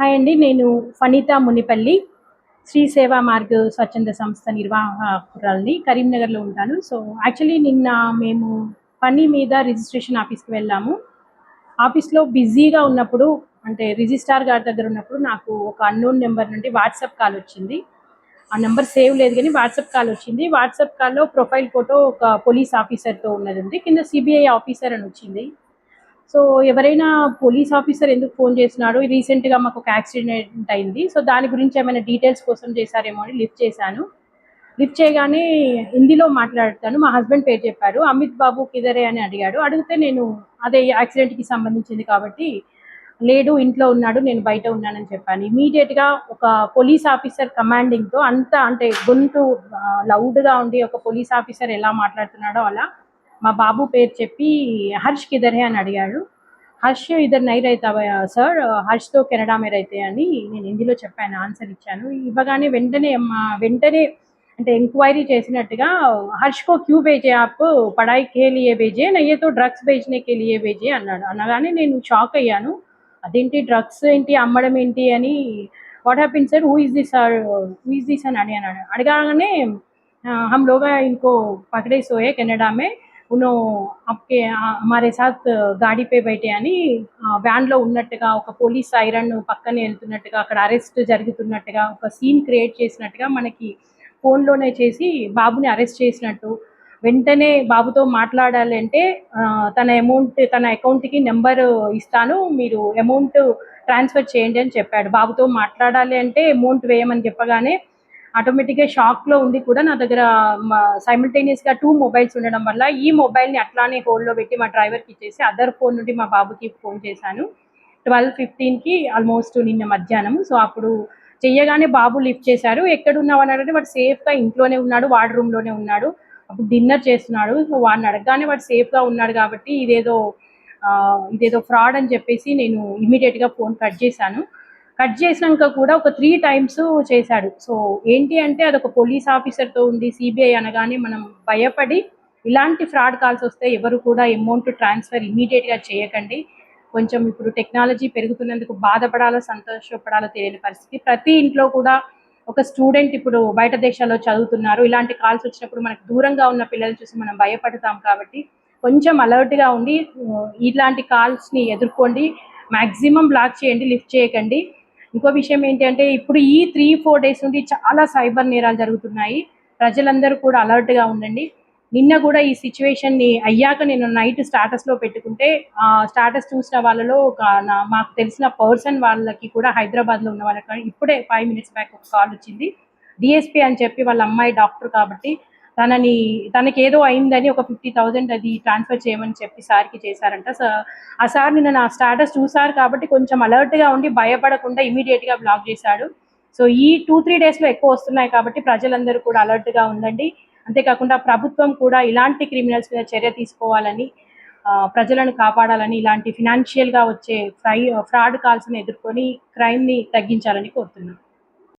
Hi అండి నేను ఫనిత మునిపల్లి శ్రీ సేవా మార్గ్ స్వచ్ఛంద సంస్థ నిర్వాహకురాలని కరీంనగర్లో ఉంటాను. సో యాక్చువల్లీ నిన్న మేము పని మీద రిజిస్ట్రేషన్ ఆఫీస్కి వెళ్ళాము. ఆఫీస్లో బిజీగా ఉన్నప్పుడు అంటే రిజిస్ట్రార్ గారి దగ్గర ఉన్నప్పుడు నాకు ఒక అన్నోన్ నెంబర్ నుండి వాట్సాప్ కాల్ వచ్చింది. ఆ నెంబర్ సేవ్ లేదు కానీ వాట్సాప్ కాల్ వచ్చింది. వాట్సాప్ కాల్లో ప్రొఫైల్ ఫోటో ఒక పోలీస్ ఆఫీసర్తో ఉన్నది ఉంది. కింద సిబిఐ ఆఫీసర్ అని వచ్చింది. సో ఎవరైనా పోలీస్ ఆఫీసర్ ఎందుకు ఫోన్ చేసినాడు రీసెంట్గా మాకు ఒక యాక్సిడెంట్ అయింది. సో దాని గురించి ఏమైనా డీటెయిల్స్ కోసం చేశారేమో అని లిఫ్ట్ చేశాను. లిఫ్ట్ చేయగానే హిందీలో మాట్లాడతాను. మా హస్బెండ్ పేరు చెప్పారు. అమిత్ బాబు కిదరే అని అడిగాడు. అడిగితే నేను అదే యాక్సిడెంట్కి సంబంధించింది కాబట్టి లేడు ఇంట్లో ఉన్నాడు నేను బయట ఉన్నానని చెప్పాను. ఇమీడియట్గా ఒక పోలీస్ ఆఫీసర్ కమాండింగ్తో అంత అంటే గొంతు లౌడ్గా ఉండి ఒక పోలీస్ ఆఫీసర్ ఎలా మాట్లాడుతున్నాడో అలా మా బాబు పేరు చెప్పి హర్ష్ కిదరే అని అడిగాడు. హర్ష్ ఇద్దరు నైర్ అవుతావా సార్ హర్ష్తో కెనడా మేర అయితే అని నేను హిందీలో చెప్పాను ఆన్సర్ ఇచ్చాను. ఇవ్వగానే వెంటనే మా వెంటనే అంటే ఎంక్వైరీ చేసినట్టుగా హర్ష్కో క్యూ భేజే ఆప్ పడాయి కే లియే భేజే నయ్యతో డ్రగ్స్ భేజనే కే లియే భేజే అన్నాడు. అనగానే నేను షాక్ అయ్యాను. అదేంటి డ్రగ్స్ ఏంటి అమ్మడం ఏంటి అని. What happen sir who is this sir who is this అని అని అన్నాడు. అడగానే హమ్ లోగా ఇంకో పకడేసోయే సోయే కెనడా మే ఉనో అప్కే హమారే సాత్ గాడి పే బయటే అని వ్యాన్లో ఉన్నట్టుగా ఒక పోలీస్ ఐరన్ పక్కనే వెళ్తున్నట్టుగా అక్కడ అరెస్ట్ జరుగుతున్నట్టుగా ఒక సీన్ క్రియేట్ చేసినట్టుగా మనకి ఫోన్లోనే చేసి బాబుని అరెస్ట్ చేసినట్టు. వెంటనే బాబుతో మాట్లాడాలి అంటే తన అమౌంట్ తన అకౌంట్కి నెంబర్ ఇస్తాను మీరు అమౌంట్ ట్రాన్స్ఫర్ చేయండి అని చెప్పాడు. బాబుతో మాట్లాడాలి అంటే అమౌంట్ వేయమని చెప్పగానే ఆటోమేటిక్గా షాక్లో ఉండి కూడా నా దగ్గర సైమిల్టేనియస్గా టూ మొబైల్స్ ఉండడం వల్ల ఈ మొబైల్ని అట్లానే హోల్డ్లో పెట్టి మా డ్రైవర్కి ఇచ్చేసి అదర్ ఫోన్ నుండి మా బాబుకి ఫోన్ చేశాను. ట్వెల్వ్ ఫిఫ్టీన్కి ఆల్మోస్ట్ నిన్న మధ్యాహ్నం. సో అప్పుడు చెయ్యగానే బాబు లిఫ్ట్ చేశారు. ఎక్కడున్నావు అని అడిగితే వాడు సేఫ్గా ఇంట్లోనే ఉన్నాడు వాడి రూమ్లోనే ఉన్నాడు. అప్పుడు డిన్నర్ చేస్తున్నాడు. సో వాడిని అడగగానే వాడు సేఫ్గా ఉన్నాడు కాబట్టి ఇదేదో ఇదేదో ఫ్రాడ్ అని చెప్పేసి నేను ఇమీడియట్గా ఫోన్ కట్ చేశాను. కట్ చేసినాక కూడా ఒక త్రీ టైమ్స్ చేశాడు. సో ఏంటి అంటే అదొక పోలీస్ ఆఫీసర్తో ఉంది సిబిఐ అనగానే మనం భయపడి ఇలాంటి ఫ్రాడ్ కాల్స్ వస్తే ఎవరు కూడా అమౌంట్ ట్రాన్స్ఫర్ ఇమీడియట్గా చేయకండి. కొంచెం ఇప్పుడు టెక్నాలజీ పెరుగుతున్నందుకు బాధపడాలో సంతోషపడాలో తెలియని పరిస్థితి. ప్రతి ఇంట్లో కూడా ఒక స్టూడెంట్ ఇప్పుడు బయట దేశాల్లో చదువుతున్నారు. ఇలాంటి కాల్స్ వచ్చినప్పుడు మనకు దూరంగా ఉన్న పిల్లలు చూసి మనం భయపడతాం కాబట్టి కొంచెం అలర్ట్గా ఉండి ఇలాంటి కాల్స్ని ఎదుర్కోండి. మ్యాక్సిమం బ్లాక్ చేయండి లిఫ్ట్ చేయకండి. ఇంకో విషయం ఏంటి అంటే ఇప్పుడు ఈ త్రీ ఫోర్ డేస్ నుండి చాలా సైబర్ నేరాలు జరుగుతున్నాయి. ప్రజలందరూ కూడా అలర్ట్గా ఉండండి. నిన్న కూడా ఈ సిచ్యువేషన్ని అయ్యాక నేను నైట్ స్టాటస్లో పెట్టుకుంటే ఆ స్టాటస్ చూసిన వాళ్ళలో ఒక నా మాకు తెలిసిన పర్సన్ వాళ్ళకి కూడా హైదరాబాద్లో ఉన్న వాళ్ళకి ఇప్పుడే ఫైవ్ మినిట్స్ బ్యాక్ ఒక కాల్ వచ్చింది. డిఎస్పీ అని చెప్పి వాళ్ళ అమ్మాయి డాక్టర్ కాబట్టి తనని తనకి ఏదో అయిందని ఒక ఫిఫ్టీ థౌజండ్ అది ట్రాన్స్ఫర్ చేయమని చెప్పి సార్కి చేశారంట. సో ఆ సార్ నిన్న నా స్టాటస్ చూసారు కాబట్టి కొంచెం అలర్ట్గా ఉండి భయపడకుండా ఇమీడియట్గా బ్లాక్ చేశాడు. సో ఈ టూ త్రీ డేస్లో ఎక్కువ వస్తున్నాయి కాబట్టి ప్రజలందరూ కూడా అలర్ట్గా ఉండండి. అంతేకాకుండా ప్రభుత్వం కూడా ఇలాంటి క్రిమినల్స్ మీద చర్య తీసుకోవాలని ప్రజలను కాపాడాలని ఇలాంటి ఫినాన్షియల్గా వచ్చే ఫ్రై ఫ్రాడ్ కాల్స్ని ఎదుర్కొని క్రైమ్ని తగ్గించాలని కోరుతున్నాను